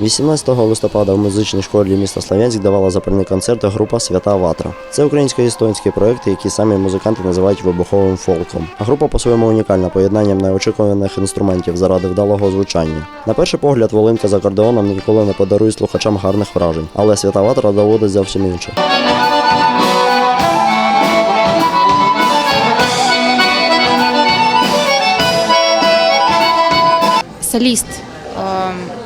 18 листопада в музичній школі міста Слов'янськ давала запальний концерт група Свята Ватра. Це українсько-естонські проекти, які самі музиканти називають вибуховим фолком. Група по-своєму унікальна поєднанням неочікуваних інструментів заради вдалого звучання. На перший погляд, волинка за акордеоном ніколи не подарує слухачам гарних вражень, але Свята Ватра доводить зовсім інше. солист э,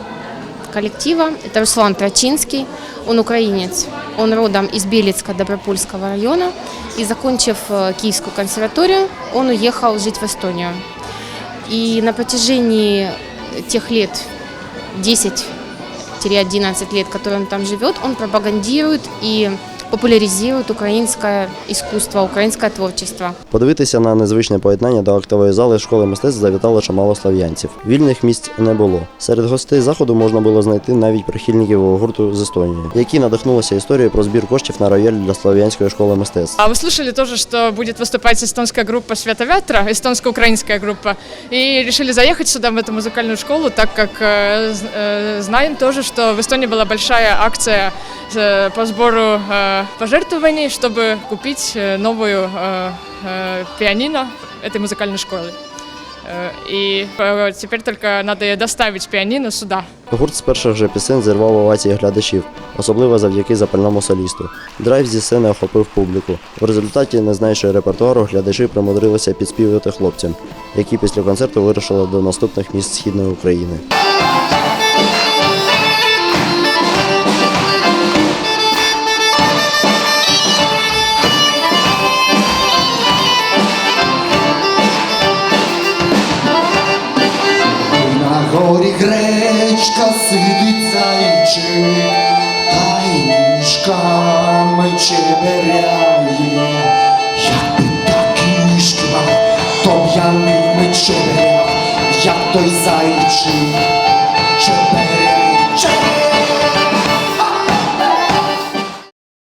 коллектива. Это Руслан Трачинский. Он украинец. Он родом из Белецка Добропольского района. И закончив э, Киевскую консерваторию, он уехал жить в Эстонию. И на протяжении тех лет, 10-11 лет, которые он там живет, он пропагандирует и популяризирует украинское искусство, украинское творчество. Подивитися на незвичне поєднання до актової зали школи мистецтв завітало чимало слов'янців. Вільних місць не було. Серед гостей заходу можна було знайти навіть прихильників гурту з Естонії, які надихнулися історією про збір коштів на рояль для слов'янської школи мистецтв. А вы слышали тоже, что будет выступать эстонская группа Световетра, эстонско-украинская группа, и решили заехать сюда, в эту музыкальную школу, так как э, з- э, знаем тоже, что в Эстонии была большая акция э, по сбору э, пожертвований, чтобы купить э, новую э, э, пианино этой музыкальной школы. Э, И э, теперь только надо ей доставить пианино сюда. Гурт з перших же пісень зірвав овації глядачів, особливо завдяки запальному солісту. Драйв зі сцени охопив публіку. В результаті, не знаючи репертуару, глядачі примудрилися підспівувати хлопцям, які після концерту вирушили до наступних міст східної України. Горі гречка сидить зайчик, та й ніжками чеберяє. Якби такі ніжки то б я ними чеберяв, як той зайчик.